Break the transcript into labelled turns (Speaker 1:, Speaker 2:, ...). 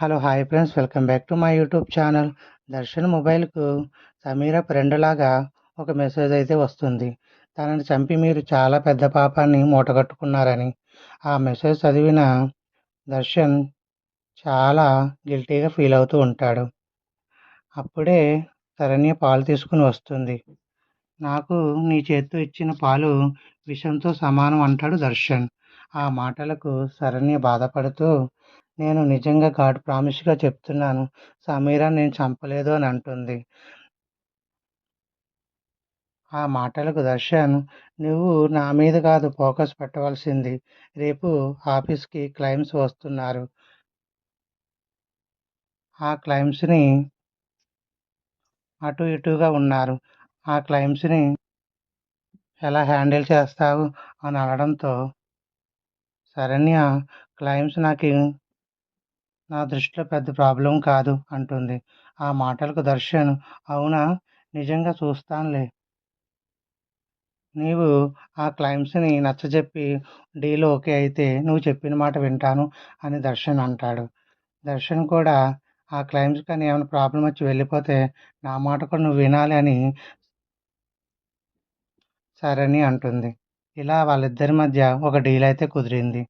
Speaker 1: Hello hi friends. Welcome back to my YouTube channel. Darshan మొబైల్కు Sameera friend లాగా ఒక message అయితే వస్తుంది. తనని చంపి మీరు చాలా పెద్ద పాపాన్ని మూటగట్టుకున్నారని. ఆ మెసేజ్ చదివిన దర్శన్ చాలా గిల్టీగా ఫీల్ అవుతూ ఉంటాడు. అప్పుడే శరణ్య పాలు తీసుకుని వస్తుంది. నాకు నీ చేత్తో ఇచ్చిన పాలు విషంతో సమానం అంటాడు దర్శన్. ఆ మాటలకు శరణ్య బాధపడుతూ నేను నిజంగా గాడ్ ప్రామిస్గా చెప్తున్నాను. సమీరా నేను చంపలేదు అని అంటుంది. ఆ మాటలకు దర్శన్. నువ్వు నా మీద కాదు ఫోకస్ పెట్టవలసింది. రేపు ఆఫీస్కి క్లైమ్స్ వస్తున్నారు. ఆ క్లైమ్స్ని అటు ఇటుగా ఉన్నారు. ఆ క్లైమ్స్ని ఎలా హ్యాండిల్ చేస్తావు? అని అనడంతో శరణ్య క్లైమ్స్ నాకు నా దృష్టిలో పెద్ద ప్రాబ్లం కాదు అంటుంది. ఆ మాటలకు దర్శన్. అవునా? నిజంగా చూస్తానులే. నీవు ఆ క్లైమ్స్ని నచ్చజెప్పి డీల్ ఓకే అయితే నువ్వు చెప్పిన మాట వింటాను అని దర్శన్ అంటాడు. దర్శన్ కూడా ఆ క్లైమ్స్ కానీ ఏమైనా ప్రాబ్లం వచ్చి వెళ్ళిపోతే నా మాట కూడా నువ్వు వినాలి అని సరని అంటుంది. ఇలా వాళ్ళిద్దరి మధ్య ఒక డీల్ అయితే కుదిరింది.